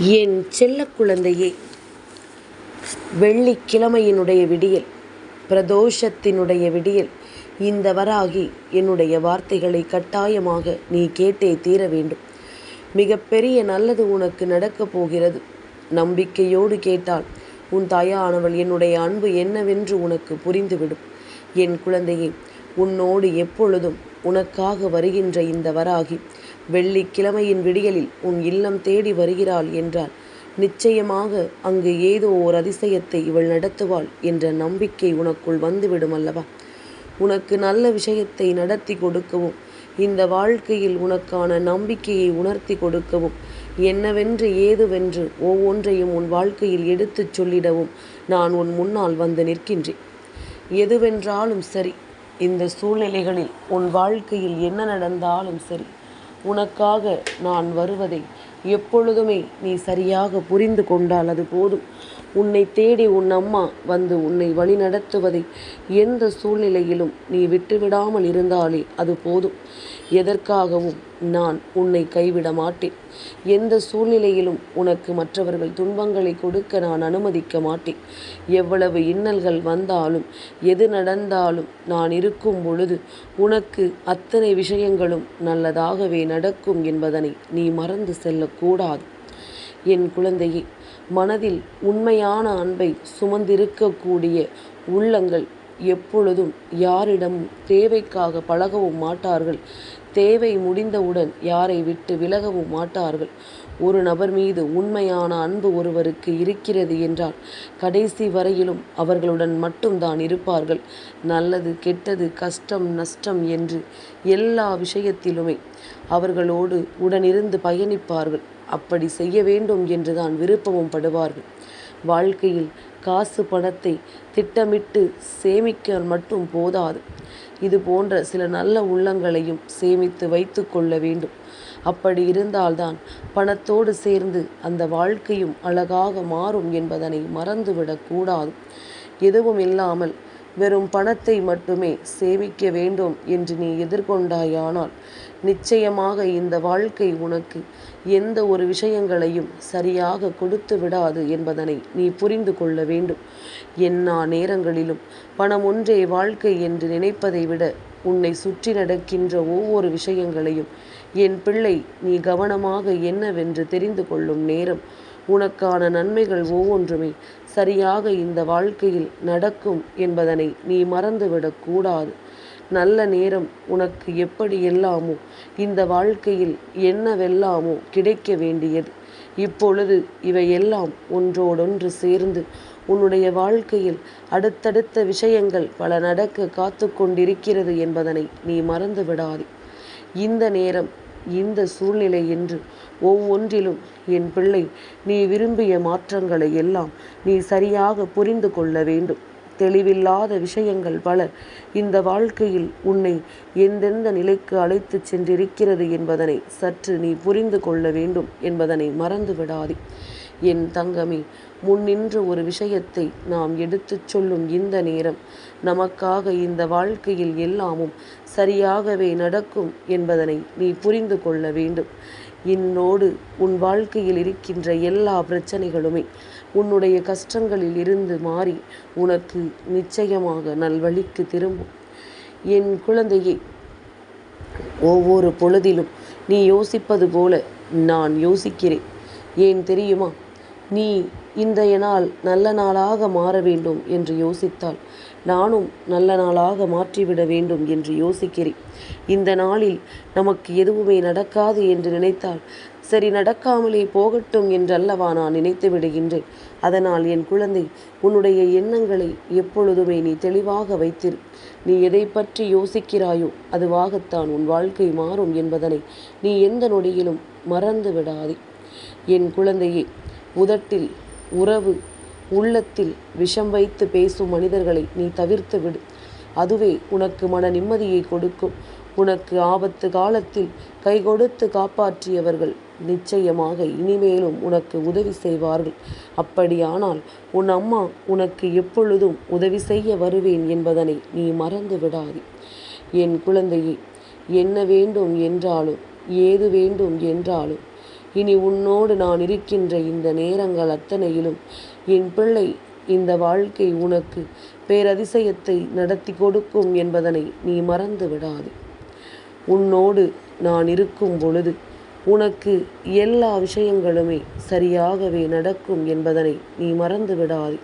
என் செல்ல குழந்தையே வெள்ளிக்கிழமையினுடைய விடியல் பிரதோஷத்தினுடைய விடியல் இந்த வராகி என்னுடைய வார்த்தைகளை கட்டாயமாக நீ கேட்டே தீர வேண்டும். மிகப்பெரிய நல்லது உனக்கு நடக்கப் போகிறது. நம்பிக்கையோடு கேட்டால் உன் தாயானவள் என்னுடைய அன்பு என்னவென்று உனக்கு புரிந்துவிடும். என் குழந்தையே உன்னோடு எப்பொழுதும் உனக்காக வருகின்ற இந்த வராகி வெள்ளிக்கிழமையின் விடியலில் உன் இல்லம் தேடி வருகிறாள் என்றால் நிச்சயமாக அங்கு ஏதோ ஓர் அதிசயத்தை இவள் நடத்துவாள் என்ற நம்பிக்கை உனக்குள் வந்துவிடும் அல்லவா? உனக்கு நல்ல விஷயத்தை நடத்தி கொடுக்கவும் இந்த வாழ்க்கையில் உனக்கான நம்பிக்கையை உணர்த்தி கொடுக்கவும் என்னவென்று ஏதுவென்று ஒவ்வொன்றையும் உன் வாழ்க்கையில் எடுத்துச் சொல்லிடவும் நான் உன் முன்னால் வந்து நிற்கின்றேன். எதுவென்றாலும் சரி இந்த சூழ்நிலைகளில் உன் வாழ்க்கையில் என்ன நடந்தாலும் சரி உனக்காக நான் வருவதை எப்பொழுதுமே நீ சரியாக புரிந்து கொண்டால் அது போதும். உன்னை தேடி உன் அம்மா வந்து உன்னை வழிநடத்துவதை எந்த சூழ்நிலையிலும் நீ விட்டுவிடாமல் இருந்தாலே அது போதும். எதற்காகவும் நான் உன்னை கைவிட மாட்டேன். எந்த சூழ்நிலையிலும் உனக்கு மற்றவர்கள் துன்பங்களை கொடுக்க நான் அனுமதிக்க மாட்டேன். எவ்வளவு இன்னல்கள் வந்தாலும் எது நடந்தாலும் நான் இருக்கும் பொழுது உனக்கு அத்தனை விஷயங்களும் நல்லதாகவே நடக்கும் என்பதனை நீ மறந்து செல்லக்கூடாது. என் குழந்தையே மனதில் உண்மையான அன்பை சுமந்திருக்கக்கூடிய உள்ளங்கள் எப்பொழுதும் யாரிடமும் தேவைக்காக பழகவும் மாட்டார்கள். தேவை முடிந்தவுடன் யாரை விட்டு விலகவும் மாட்டார்கள். ஒரு நபர் மீது உண்மையான அன்பு ஒருவருக்கு இருக்கிறது என்றால் கடைசி வரையிலும் அவர்களுடன் மட்டும்தான் இருப்பார்கள். நல்லது கெட்டது கஷ்டம் நஷ்டம் என்று எல்லா விஷயத்திலுமே அவர்களோடு உடனிருந்து பயணிப்பார்கள். அப்படி செய்ய வேண்டும் என்றுதான் விருப்பமும் படுவார்கள். வாழ்க்கையில் காசு பணத்தை திட்டமிட்டு சேமிக்க மட்டும் போதாது. இது போன்ற சில நல்ல உள்ளங்களையும் சேமித்து வைத்து கொள்ள வேண்டும். அப்படி இருந்தால்தான் பணத்தோடு சேர்ந்து அந்த வாழ்க்கையும் அழகாக மாறும் என்பதனை மறந்துவிடக்கூடாது எதுவும் இல்லாமல் வெறும் பணத்தை மட்டுமே சேமிக்க வேண்டும் என்று நீ எதிர்கொண்டாயானால் நிச்சயமாக இந்த வாழ்க்கை உனக்கு எந்த ஒரு விஷயங்களையும் சரியாக கொடுத்து விடாது என்பதனை நீ புரிந்து கொள்ள வேண்டும். எல்லா நேரங்களிலும் பணம் ஒன்றே வாழ்க்கை என்று நினைப்பதை விட உன்னை சுற்றி நடக்கின்ற ஒவ்வொரு விஷயங்களையும் என் பிள்ளை நீ கவனமாக என்னவென்று தெரிந்து கொள்ளும் நேரம் உனக்கான நன்மைகள் ஒவ்வொன்றுமே சரியாக இந்த வாழ்க்கையில் நடக்கும் என்பதனை நீ மறந்துவிடக் கூடாது. நல்ல நேரம் உனக்கு எப்படி எல்லாமோ இந்த வாழ்க்கையில் என்னவெல்லாமோ கிடைக்க வேண்டியது. இப்பொழுது இவையெல்லாம் ஒன்றோடொன்று சேர்ந்து உன்னுடைய வாழ்க்கையில் அடுத்தடுத்த விஷயங்கள் பல நடக்க காத்து கொண்டிருக்கிறது என்பதனை நீ மறந்து விடாதே இந்த நேரம் இந்த சூழ்நிலை என்று ஒவ்வொன்றிலும் என் பிள்ளை நீ விரும்பிய மாற்றங்களை எல்லாம் நீ சரியாக புரிந்து கொள்ள வேண்டும். தெளிவில்லாத விஷயங்கள் பல இந்த வாழ்க்கையில் உன்னை எந்தெந்த நிலைக்கு அழைத்துச் சென்றிருக்கிறது என்பதனை சற்று நீ புரிந்து கொள்ள வேண்டும் என்பதனை மறந்து விடாதே. என் தங்கமே முன்னின்று ஒரு விஷயத்தை நாம் எடுத்துச் சொல்லும் இந்த நேரம் நமக்காக இந்த வாழ்க்கையில் எல்லாமும் சரியாகவே நடக்கும் என்பதனை நீ புரிந்து கொள்ள வேண்டும். என்னோடு உன் வாழ்க்கையில் இருக்கின்ற எல்லா பிரச்சனைகளுமே உன்னுடைய கஷ்டங்களில் இருந்து மாறி உனக்கு நிச்சயமாக நல்வழிக்கு திரும்பும். என் குழந்தையே ஒவ்வொரு பொழுதிலும் நீ யோசிப்பது போல நான் யோசிக்கிறேன். ஏன் தெரியுமா? நீ இன்றைய நாள் நல்ல நாளாக மாற வேண்டும் என்று யோசித்தால் நானும் நல்ல நாளாக மாற்றிவிட வேண்டும் என்று யோசிக்கிறேன். இந்த நாளில் நமக்கு எதுவுமே நடக்காது என்று நினைத்தால் சரி நடக்காமலே போகட்டும் என்றல்லவா நான் நினைத்து விடுகின்றேன். அதனால் என் குழந்தை உன்னுடைய எண்ணங்களை எப்பொழுதுமே நீ தெளிவாக வைத்திரு. நீ எதை பற்றி யோசிக்கிறாயோ அதுவாகத்தான் உன் வாழ்க்கை மாறும் என்பதனை நீ எந்த நொடியிலும் மறந்து விடாதே என் குழந்தையே உதட்டில் உறவு உள்ளத்தில் விஷம் வைத்து பேசும் மனிதர்களை நீ தவிர்த்து விடு. அதுவே உனக்கு மன நிம்மதியை கொடுக்கும். உனக்கு ஆபத்து காலத்தில் கை கொடுத்து காப்பாற்றியவர்கள் நிச்சயமாக இனிமேலும் உனக்கு உதவி செய்வார்கள். அப்படியானால் உன் அம்மா உனக்கு எப்பொழுதும் உதவி செய்ய வருவேன் என்பதனை நீ மறந்து விடாதே. என் குழந்தையே என்ன வேண்டும் என்றாலும் ஏது வேண்டும் என்றாலும் இனி உன்னோடு நான் இருக்கின்ற இந்த நேரங்கள் அத்தனையிலும் என் பிள்ளை இந்த வாழ்க்கை உனக்கு பேரதிசயத்தை நடத்தி கொடுக்கும் என்பதனை நீ மறந்து விடாது. உன்னோடு நான் இருக்கும் பொழுது உனக்கு எல்லா விஷயங்களுமே சரியாகவே நடக்கும் என்பதனை நீ மறந்து விடாது.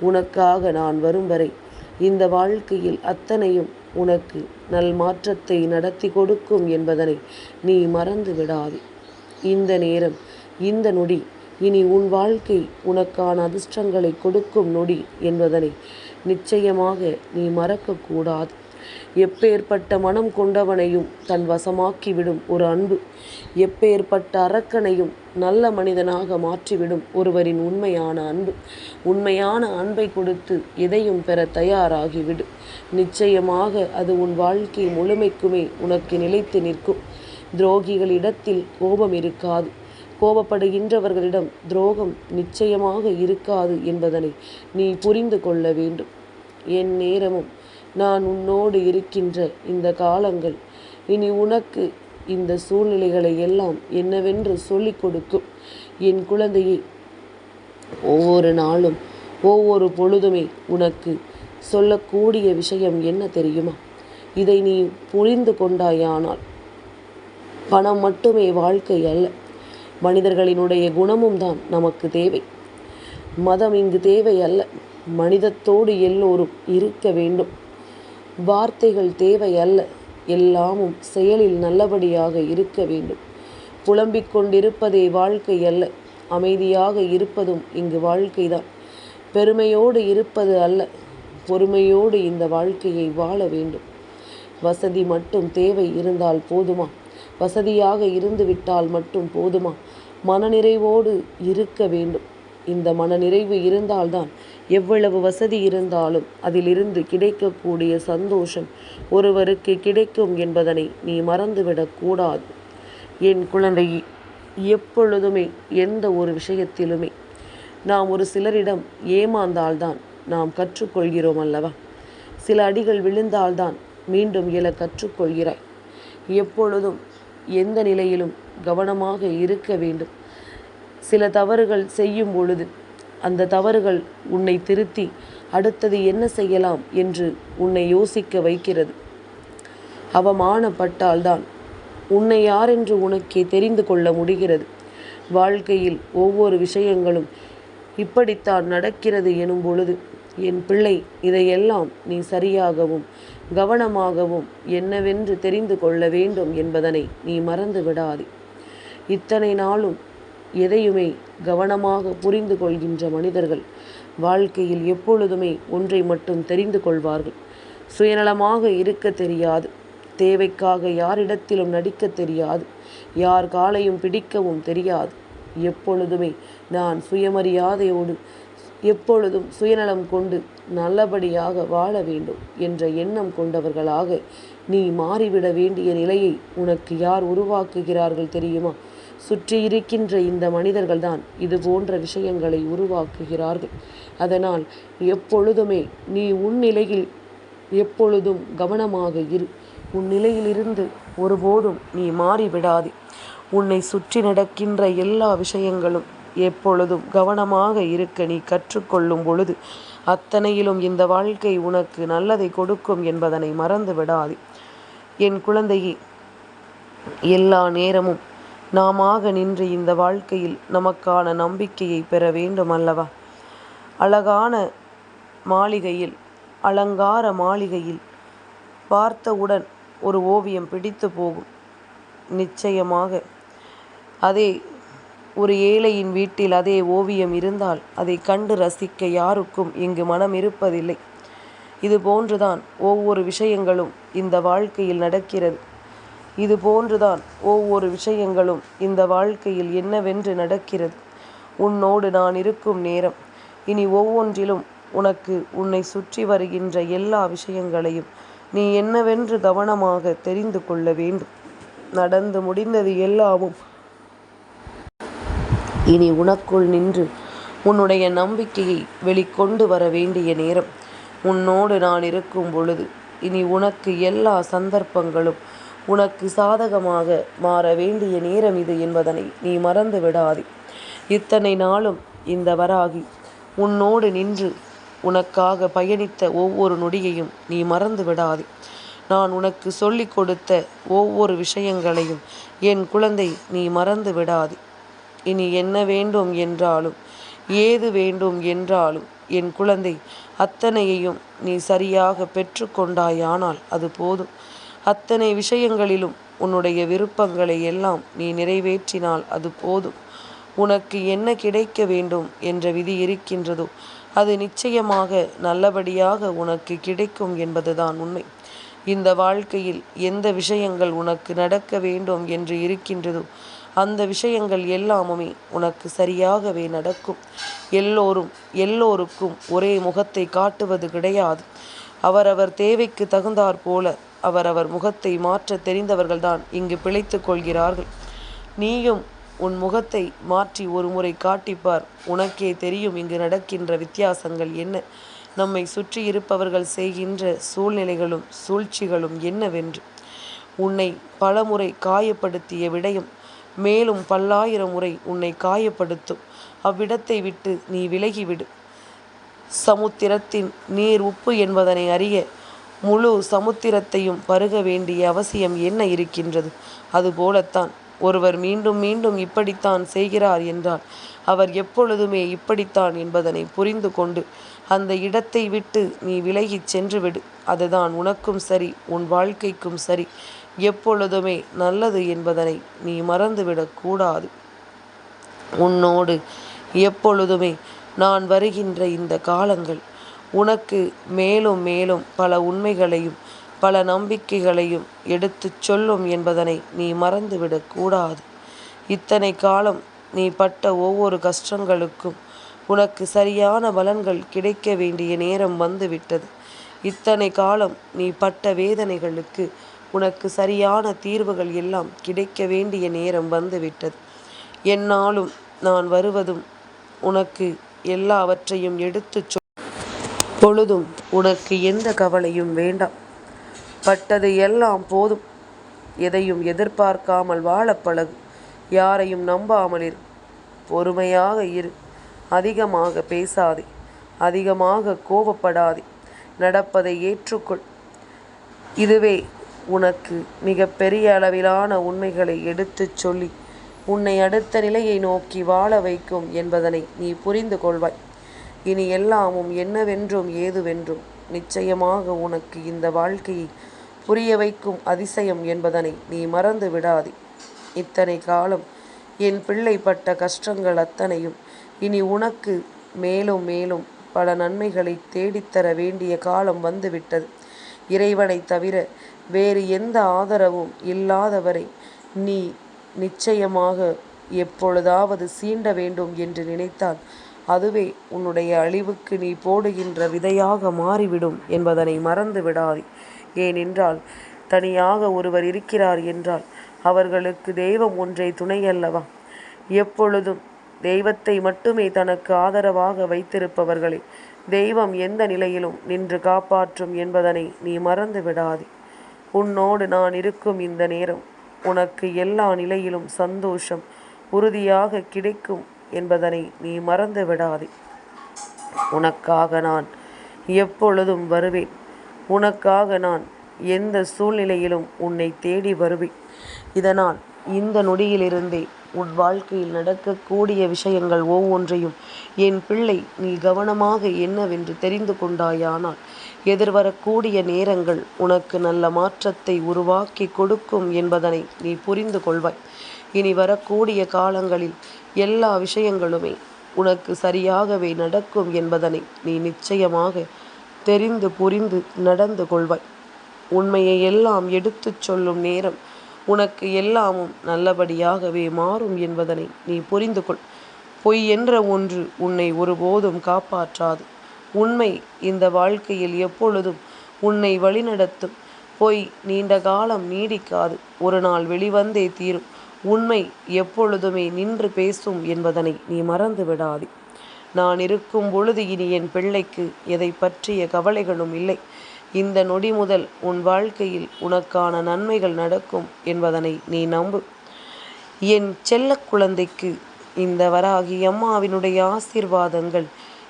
உனக்காக நான் வரும் வரை இந்த வாழ்க்கையில் அத்தனையும் உனக்கு நல் மாற்றத்தை நடத்தி கொடுக்கும் என்பதனை நீ மறந்து விடாது. இந்த நேரம் இந்த நொடி இனி உன் வாழ்க்கை உனக்கான அதிர்ஷ்டங்களை கொடுக்கும் நொடி என்பதனை நிச்சயமாக நீ மறக்கக்கூடாது எப்பேற்பட்ட மனம் கொண்டவனையும் தன் வசமாக்கிவிடும் ஒரு அன்பு எப்பேற்பட்ட அரக்கனையும் நல்ல மனிதனாக மாற்றிவிடும் ஒருவரின் உண்மையான அன்பு. உண்மையான அன்பை கொடுத்து எதையும் பெற தயாராகிவிடு. நிச்சயமாக அது உன் வாழ்க்கை முழுமைக்குமே உனக்கு நிலைத்து நிற்கும். துரோகிகளிடத்தில் கோபம் இருக்காது. கோபப்படுகின்றவர்களிடம் துரோகம் நிச்சயமாக இருக்காது என்பதனை நீ புரிந்து கொள்ள வேண்டும். என் நேரமும் நான் உன்னோடு இருக்கின்ற இந்த காலங்கள் இனி உனக்கு இந்த சூழ்நிலைகளை எல்லாம் என்னவென்று சொல்லிக் கொடுக்கும். என் குழந்தையை ஒவ்வொரு நாளும் ஒவ்வொரு பொழுதுமே உனக்கு சொல்லக்கூடிய விஷயம் என்ன தெரியுமா? இதை நீ புரிந்து கொண்டாயானால் பணம் மட்டுமே வாழ்க்கை அல்ல. மனிதர்களினுடைய குணமும் தான் நமக்கு தேவை. மதம் இங்கு தேவை அல்ல. மனிதத்தோடு எல்லோரும் இருக்க வேண்டும். வார்த்தைகள் தேவை அல்ல. எல்லாமும் செயலில் நல்லபடியாக இருக்க வேண்டும். புலம்பிக் கொண்டிருப்பதே வாழ்க்கை அல்ல. அமைதியாக இருப்பதும் இங்கு வாழ்க்கைதான் பெருமையோடு இருப்பது அல்ல. பொறுமையோடு இந்த வாழ்க்கையை வாழ வேண்டும். வசதி மட்டும் தேவை இருந்தால் போதுமா? வசதியாக இருந்துவிட்டால் மட்டும் போதுமா? மனநிறைவோடு இருக்க வேண்டும். இந்த மனநிறைவு இருந்தால்தான் எவ்வளவு வசதி இருந்தாலும் அதிலிருந்து கிடைக்கக்கூடிய சந்தோஷம் ஒருவருக்கு கிடைக்கும் என்பதனை நீ மறந்துவிடக்கூடாது என் குழந்தை எப்பொழுதுமே எந்த ஒரு விஷயத்திலுமே நாம் ஒரு சிலரிடம் ஏமாந்தால்தான் நாம் கற்றுக்கொள்கிறோம் அல்லவா? சில அடிகள் விழுந்தால்தான் மீண்டும் எழ கற்றுக்கொள்கிறாய். எப்பொழுதும் எந்த நிலையிலும் கவனமாக இருக்க வேண்டும். சில தவறுகள் செய்யும் பொழுது அந்த தவறுகள் உன்னை திருத்தி அடுத்தது என்ன செய்யலாம் என்று உன்னை யோசிக்க வைக்கிறது. அவமானப்பட்டால்தான் உன்னை யாரென்று உனக்கே தெரிந்து கொள்ள முடிகிறது. வாழ்க்கையில் ஒவ்வொரு விஷயங்களும் இப்படித்தான் நடக்கிறது எனும் பொழுது என் பிள்ளை இதையெல்லாம் நீ சரியாகவும் கவனமாகவும் என்னவென்று தெரிந்து கொள்ள வேண்டும் என்பதனை நீ மறந்து விடாதே. இத்தனை நாளும் எதையுமே கவனமாக புரிந்து கொள்கின்ற மனிதர்கள் வாழ்க்கையில் எப்பொழுதுமே ஒன்றை மட்டும் தெரிந்து கொள்வார்கள். சுயநலமாக இருக்க தெரியாது. தேவைக்காக யாரிடத்திலும் நடிக்க தெரியாது. யார் காலையும் பிடிக்கவும் தெரியாது. எப்பொழுதுமே நான் சுயமரியாதையோடு எப்பொழுதும் சுயநலம் கொண்டு நல்லபடியாக வாழ வேண்டும் என்ற எண்ணம் கொண்டவர்களாக நீ மாறிவிட வேண்டிய நிலையை உனக்கு யார் உருவாக்குகிறார்கள் தெரியுமா? சுற்றி இருக்கின்ற இந்த மனிதர்கள்தான் இது போன்ற விஷயங்களை உருவாக்குகிறார்கள். அதனால் எப்பொழுதுமே நீ உன் நிலையில் எப்பொழுதும் கவனமாக இரு. உன் நிலையிலிருந்து ஒருபோதும் நீ மாறிவிடாதே. உன்னை சுற்றி நடக்கின்ற எல்லா விஷயங்களும் எப்பொழுதும் கவனமாக இருக்க நீ கற்றுக்கொள்ளும் பொழுது அத்தனையிலும் இந்த வாழ்க்கை உனக்கு நல்லதை கொடுக்கும் என்பதனை மறந்து விடாது. என் குழந்தையே எல்லா நேரமும் நாமாக நின்று இந்த வாழ்க்கையில் நமக்கான நம்பிக்கையை பெற வேண்டும் அல்லவா? அழகான மாளிகையில் அலங்கார மாளிகையில் பார்த்தவுடன் ஒரு ஓவியம் பிடித்து போகும். நிச்சயமாக அதே ஒரு ஏழையின் வீட்டில் அதே ஓவியம் இருந்தால் அதை கண்டு ரசிக்க யாருக்கும் இங்கு மனம் இருப்பதில்லை. இது போன்றுதான் ஒவ்வொரு விஷயங்களும் இந்த வாழ்க்கையில் நடக்கிறது. இது போன்றுதான் ஒவ்வொரு விஷயங்களும் இந்த வாழ்க்கையில் என்னவென்று நடக்கிறது. உன்னோடு நான் இருக்கும் நேரம். இனி ஒவ்வொன்றிலும் உனக்கு உன்னை சுற்றி வருகின்ற எல்லா விஷயங்களையும் நீ என்னவென்று கவனமாக தெரிந்து கொள்ள வேண்டும். நடந்து முடிந்தது எல்லாமும் இனி உனக்குள் நின்று உன்னுடைய நம்பிக்கையை வெளிக்கொண்டு வர வேண்டிய நேரம் உன்னோடு நான் இருக்கும் பொழுது இனி உனக்கு எல்லா சந்தர்ப்பங்களும் உனக்கு சாதகமாக மாற வேண்டிய நேரம் இது என்பதனை நீ மறந்து விடாதே. இத்தனை நாளும் இந்த வராகி உன்னோடு நின்று உனக்காக பயணித்த ஒவ்வொரு நொடியையும் நீ மறந்து விடாதே. நான் உனக்கு சொல்லிக் கொடுத்த ஒவ்வொரு விஷயங்களையும் என் குழந்தை நீ மறந்து விடாதே. இனி என்ன வேண்டும் என்றாலும்? ஏது வேண்டும் என்றாலும்? என் குழந்தை அத்தனையையும் நீ சரியாக பெற்றுக்கொண்டாயானால் அது போதும். அத்தனை விஷயங்களிலும் உன்னுடைய விருப்பங்களை எல்லாம் நீ நிறைவேற்றினால் அது போதும். உனக்கு என்ன கிடைக்க வேண்டும் என்ற விதி இருக்கின்றதோ அது நிச்சயமாக நல்லபடியாக உனக்கு கிடைக்கும் என்பதுதான் உண்மை. இந்த வாழ்க்கையில் எந்த விஷயங்கள் உனக்கு நடக்க வேண்டும் என்று இருக்கின்றதோ அந்த விஷயங்கள் எல்லாமுமே உனக்கு சரியாகவே நடக்கும். எல்லோரும் எல்லோருக்கும் ஒரே முகத்தை காட்டுவது கிடையாது. அவரவர் தேவைக்கு தகுந்தாற் போல அவரவர் முகத்தை மாற்ற தெரிந்தவர்கள்தான் இங்கு பிழைத்து கொள்கிறார்கள். நீயும் உன் முகத்தை மாற்றி ஒரு முறை காட்டிப்பார். உனக்கே தெரியும் இங்கு நடக்கின்ற வித்தியாசங்கள் என்ன. நம்மை சுற்றி இருப்பவர்கள் செய்கின்ற சூழ்நிலைகளும் சூழ்ச்சிகளும் என்னவென்று. உன்னை பலமுறை காயப்படுத்திய விடயம் மேலும் பல்லாயிரம் முறை உன்னை காயப்படுத்தும். அவ்விடத்தை விட்டு நீ விலகிவிடு. சமுத்திரத்தின் நீர் உப்பு என்பதனை அறிய முழு சமுத்திரத்தையும் பருக வேண்டிய அவசியம் என்ன இருக்கின்றது? அதுபோலத்தான் ஒருவர் மீண்டும் மீண்டும் இப்படித்தான் செய்கிறார் என்றால் அவர் எப்பொழுதுமே இப்படித்தான் என்பதனை புரிந்து கொண்டு அந்த இடத்தை விட்டு நீ விலகிச் சென்றுவிடு அதுதான் உனக்கும் சரி உன் வாழ்க்கைக்கும் சரி. எப்பொழுதுமே நல்லது என்பதனை நீ மறந்துவிடக்கூடாது உன்னோடு எப்பொழுதுமே நான் வருகின்ற இந்த காலங்கள் உனக்கு மேலும் மேலும் பல உண்மைகளையும் பல நம்பிக்கைகளையும் எடுத்துச் சொல்லும் என்பதனை நீ மறந்துவிடக்கூடாது இத்தனை காலம் நீ பட்ட ஒவ்வொரு கஷ்டங்களுக்கும் உனக்கு சரியான பலன்கள் கிடைக்க வேண்டிய நேரம் வந்துவிட்டது. இத்தனை காலம் நீ பட்ட வேதனைகளுக்கு உனக்கு சரியான தீர்வுகள் எல்லாம் கிடைக்க வேண்டிய நேரம் வந்துவிட்டது. என்னாலும் நான் வருவதும் உனக்கு எல்லாவற்றையும் எடுத்துச் சொல். பொழுதும் உனக்கு எந்த கவலையும் வேண்டாம். பட்டது எல்லாம் போதும். எதையும் எதிர்பார்க்காமல் வாழ பழகு. யாரையும் நம்பாமல் இரு. பொறுமையாக இரு. அதிகமாக பேசாதே. அதிகமாக கோபப்படாதே. நடப்பதை ஏற்றுக்கொள். இதுவே உனக்கு மிக பெரிய அளவிலான உண்மைகளை எடுத்துச் சொல்லி உன்னை அடுத்த நிலையை நோக்கி வாழ வைக்கும் என்பதனை நீ புரிந்து கொள்வாய். இனி எல்லாமும் என்னவென்றும் ஏதுவென்றும் நிச்சயமாக உனக்கு இந்த வாழ்க்கையை புரிய வைக்கும் அதிசயம் என்பதனை நீ மறந்து விடாதே. இத்தனை காலம் என் பிள்ளை பட்ட கஷ்டங்கள் அத்தனையும் இனி உனக்கு மேலும் மேலும் பல நன்மைகளை தேடித்தர வேண்டிய காலம் வந்துவிட்டது. இறைவனை தவிர வேறு எந்த ஆதரவும் இல்லாதவரை நீ நிச்சயமாக எப்பொழுதாவது சீண்ட வேண்டும் என்று நினைத்தால் அதுவே உன்னுடைய அழிவுக்கு நீ போடுகின்ற விதையாக மாறிவிடும் என்பதனை மறந்து விடாதே. ஏனென்றால் தனியாக ஒருவர் இருக்கிறார் என்றால் அவர்களுக்கு தெய்வம் ஒன்றை துணை அல்லவா எப்பொழுதும் தெய்வத்தை மட்டுமே தனக்கு ஆதரவாக வைத்திருப்பவர்களை தெய்வம் எந்த நிலையிலும் நின்று காப்பாற்றும் என்பதனை நீ மறந்து விடாதே. உன்னோடு நான் இருக்கும் இந்த நேரம் உனக்கு எல்லா நிலையிலும் சந்தோஷம் உறுதியாக கிடைக்கும் என்பதனை நீ மறந்து விடாதே. உனக்காக நான் எப்பொழுதும் வருவேன். உனக்காக நான் எந்த சூழ்நிலையிலும் உன்னை தேடி வருவேன். இதனால் இந்த நொடியிலிருந்தே உன் வாழ்க்கையில் நடக்கக்கூடிய விஷயங்கள் ஒவ்வொன்றையும் என் பிள்ளை நீ கவனமாக என்னவென்று தெரிந்து கொண்டாயானால் எதிர்வரக்கூடிய நேரங்கள் உனக்கு நல்ல மாற்றத்தை உருவாக்கி கொடுக்கும் என்பதனை நீ புரிந்து கொள்வாய். இனி வரக்கூடிய காலங்களில் எல்லா விஷயங்களுமே உனக்கு சரியாகவே நடக்கும் என்பதனை நீ நிச்சயமாக தெரிந்து புரிந்து நடந்து கொள்வாய். உண்மையை எல்லாம் எடுத்துச் சொல்லும் நேரம் உனக்கு எல்லாமும் நல்லபடியாகவே மாறும் என்பதனை நீ புரிந்து கொள். பொய் என்ற ஒன்று உன்னை ஒருபோதும் காப்பாற்றாது. உண்மை இந்த வாழ்க்கையில் எப்பொழுதும் உன்னை வழிநடத்தும். பொய் நீண்ட காலம் நீடிக்காது. ஒரு நாள் வெளிவந்தே தீரும். உண்மை எப்பொழுதுமே நின்று பேசும் என்பதனை நீ மறந்து விடாதே. நான் இருக்கும் பொழுது இனி என் பிள்ளைக்கு எதை பற்றிய கவலைகளும் இல்லை. இந்த நொடி முதல் உன் வாழ்க்கையில் உனக்கான நன்மைகள் நடக்கும் என்பதனை நீ நம்பு. என் செல்ல குழந்தைக்கு இந்த வராகி அம்மாவினுடைய ஆசீர்வாதங்கள்